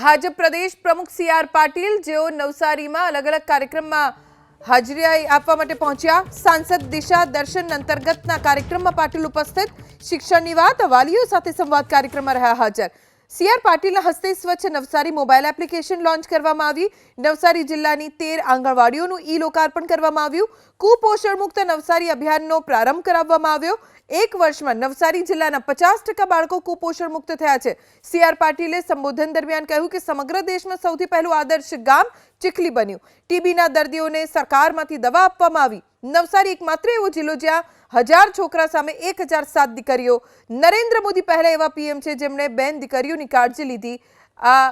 ભાજપ પ્રદેશ પ્રમુખ C R Patil જેઓ નવસારીમાં અલગ અલગ કાર્યક્રમમાં હાજરી આપવા માટે પહોંચ્યા. સાંસદ દિશા દર્શન અંતર્ગતના કાર્યક્રમમાં પાટીલ ઉપસ્થિત. શિક્ષણની વાત, વાલીઓ સાથે સંવાદ કાર્યક્રમમાં રહ્યા હાજર. સી આર પાટીલના હસ્તે સ્વચ્છ નવસારી મોબાઈલ એપ્લિકેશન લોન્ચ કરવામાં આવી. નવસારી જિલ્લાની તેર આંગણવાડીઓનું ઈ લોકાર્પણ કરવામાં આવ્યું. કુપોષણ મુક્ત નવસારી અભિયાનનો પ્રારંભ કરાવવામાં આવ્યો. એક વર્ષમાં નવસારી જિલ્લાના પચાસ ટકા બાળકો કુપોષણ મુક્ત થયા છે. સીઆર પાટીલે સંબોધન દરમિયાન કહ્યું કે સમગ્ર દેશમાં સૌથી પહેલું આદર્શ ગામ ચીખલી બન્યું. ટીબીના દર્દીઓને સરકારમાંથી દવા આપવામાં આવી. નવસારી એકમાત્ર એવો જિલ્લો જ્યાં હજાર છોકરા સામે એક હજાર સાત દીકરીઓ. નરેન્દ્ર મોદી પહેલા એવા પીએમ છે જેમણે બેન દીકરીઓની કાળજી લીધી. આ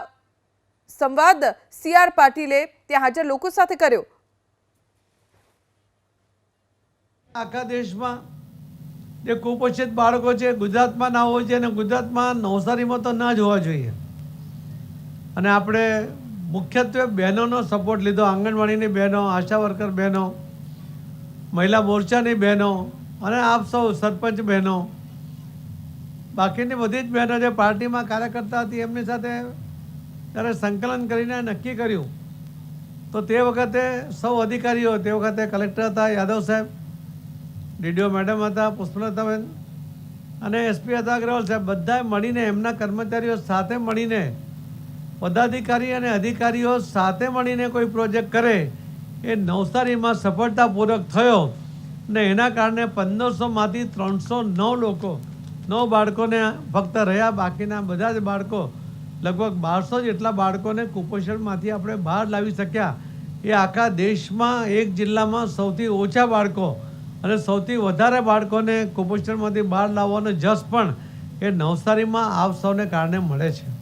સંવાદ સી આર પાટીલે ત્યાં હાજર લોકો સાથે કર્યો. આખા દેશમાં જે કુપોષિત બાળકો છે, ગુજરાતમાં ના હોય છે અને ગુજરાતમાં નવસારીમાં તો ના જ હોવા જોઈએ. અને આપણે મુખ્યત્વે બહેનોનો સપોર્ટ લીધો, આંગણવાડીની બહેનો, આશા વર્કર બહેનો, મહિલા મોરચાની બહેનો અને આપ સૌ સરપંચ બહેનો. બાકીની બધી જ બહેનો જે પાર્ટીમાં કાર્યકર્તા હતી, એમની સાથે ત્યારે સંકલન કરીને નક્કી કર્યું. તો તે વખતે સૌ અધિકારીઓ, તે વખતે કલેક્ટર હતા, યાદવ સાહેબ, ડીડીઓ મેડમ હતા, પુષ્પલતાબેન અને એસપી હતા, અગ્રવાલ સાહેબ, બધાએ મળીને એમના કર્મચારીઓ સાથે મળીને પદાધિકારી અને અધિકારીઓ સાથે મળીને કોઈ પ્રોજેક્ટ કરે, એ નવસારીમાં સફળતાપૂર્વક થયો ને એના કારણે પંદરસોમાંથી ત્રણસો નવ લોકો, નવ બાળકોને ફક્ત રહ્યા, બાકીના બધા જ બાળકો, લગભગ બારસો જેટલા બાળકોને કુપોષણમાંથી આપણે બહાર લાવી શક્યા. એ આખા દેશમાં એક જિલ્લામાં સૌથી ઓછા બાળકો અને સૌથી વધારે બાળકોને કુપોષણમાંથી બહાર લાવવાનો જસ પણ એ નવસારીમાં આપ સૌને કારણે મળે છે.